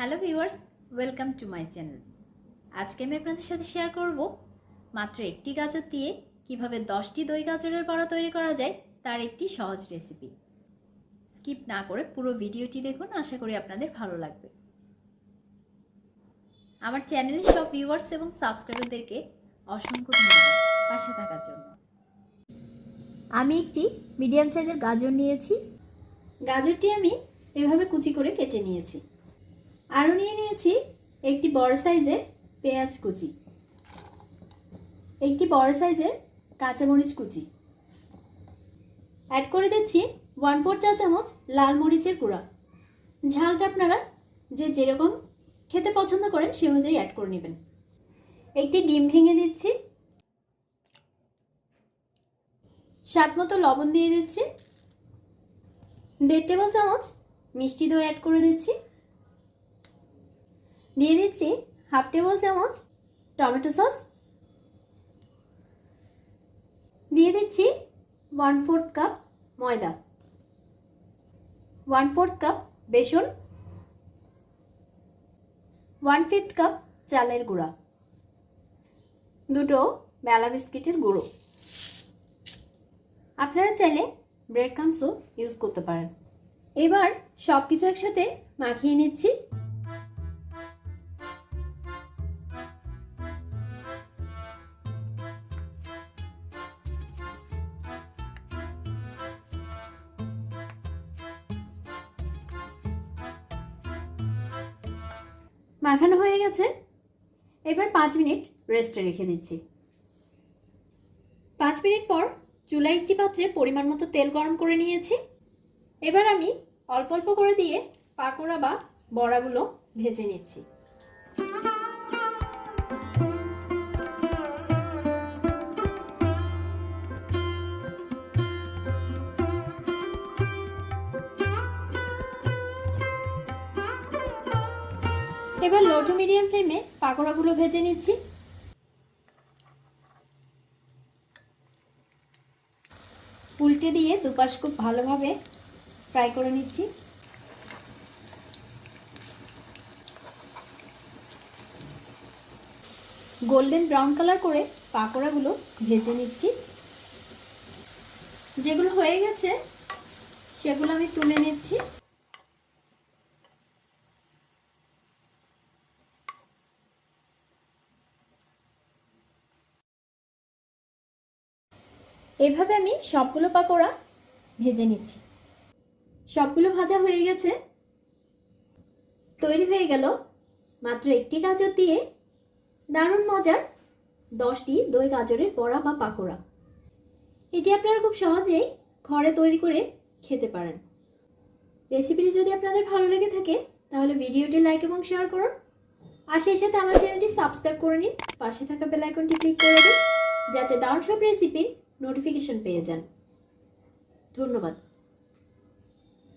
Hello viewers, welcome to my channel. আজকে আমি আপনাদের সাথে শেয়ার করব মাত্র একটি গাজর দিয়ে কীভাবে দশটি দই গাজরের বড়া তৈরি করা যায় তার একটি সহজ রেসিপি স্কিপ না করে পুরো ভিডিওটি দেখুন, আশা করি আপনাদের ভালো লাগবে। আমার চ্যানেলের সব ভিউয়ার্স এবং সাবস্ক্রাইবারদেরকে অসংখ্য ধন্যবাদ পাশে থাকার জন্য। আমি একটি মিডিয়াম সাইজের গাজর নিয়েছি। গাজরটি আমি এভাবে কুচি করে কেটে নিয়েছি। আরও নিয়ে নিয়েছি একটি বড় সাইজের পেঁয়াজ কুচি, একটি বড় সাইজের কাঁচামরিচ কুচি। অ্যাড করে দিচ্ছি ওয়ান ফোর চা চামচ লাল মরিচের গুঁড়া। ঝালটা আপনারা যে যেরকম খেতে পছন্দ করেন সে অনুযায়ী অ্যাড করে নেবেন। একটি ডিম ভেঙে দিচ্ছি। স্বাদ মতো লবণ দিয়ে দিচ্ছি। দেড় টেবিল চামচ মিষ্টি দই অ্যাড করে দিচ্ছি। দিয়ে দিচ্ছি হাফ টেবিল চামচ টমেটো সস। দিয়ে দিচ্ছি ওয়ান ফোর্থ কাপ ময়দা। ওয়ান ফোর্থ কাপ বেসন। ওয়ান ফিফথ কাপ চালের গুঁড়া। দুটো বেলা বিস্কিটের গুঁড়ো। আপনারা চাইলে ব্রেড ক্রামসও ইউজ করতে পারেন। এবার সব কিছু একসাথে মাখিয়ে নিচ্ছি। মাখানো হয়ে গেছে। এবার পাঁচ মিনিট রেস্টে রেখে দিচ্ছি। পাঁচ মিনিট পর চুলা একটি পাত্রে পরিমাণ মতো তেল গরম করে নিয়েছি। এবার আমি অল্প অল্প করে দিয়ে পাকোড়া বা বড়াগুলো ভেজে নিচ্ছি। এবার লো টু মিডিয়াম ফ্লেমে পাকোড়াগুলো ভেজে নিচ্ছি। উল্টে দিয়ে দুপাশ খুব ভালোভাবে ফ্রাই করে নিচ্ছি। গোল্ডেন ব্রাউন কালার করে পাকোড়াগুলো ভেজে নিচ্ছি। যেগুলো হয়ে গেছে, সেগুলো আমি তুলে নিচ্ছি। এইভাবে আমি সবগুলো পাকোড়া ভেজে নিচ্ছি। সবগুলো ভাজা হয়ে গেছে। তৈরি হয়ে গেল মাত্র একটি গাজর দিয়ে দারুণ মজার দশটি দই গাজরের বড়া বা পাকোড়া। এটি আপনারা খুব সহজেই ঘরে তৈরি করে খেতে পারেন। রেসিপিটি যদি আপনাদের ভালো লেগে থাকে, তাহলে ভিডিওটি লাইক এবং শেয়ার করুন। আর সেই সাথে আমার চ্যানেলটি সাবস্ক্রাইব করে নিন। পাশে থাকা বেল আইকনটি ক্লিক করে দিন, যাতে দারুণ সব রেসিপির নোটিফিকেশন পেয়ে যান। ধন্যবাদ।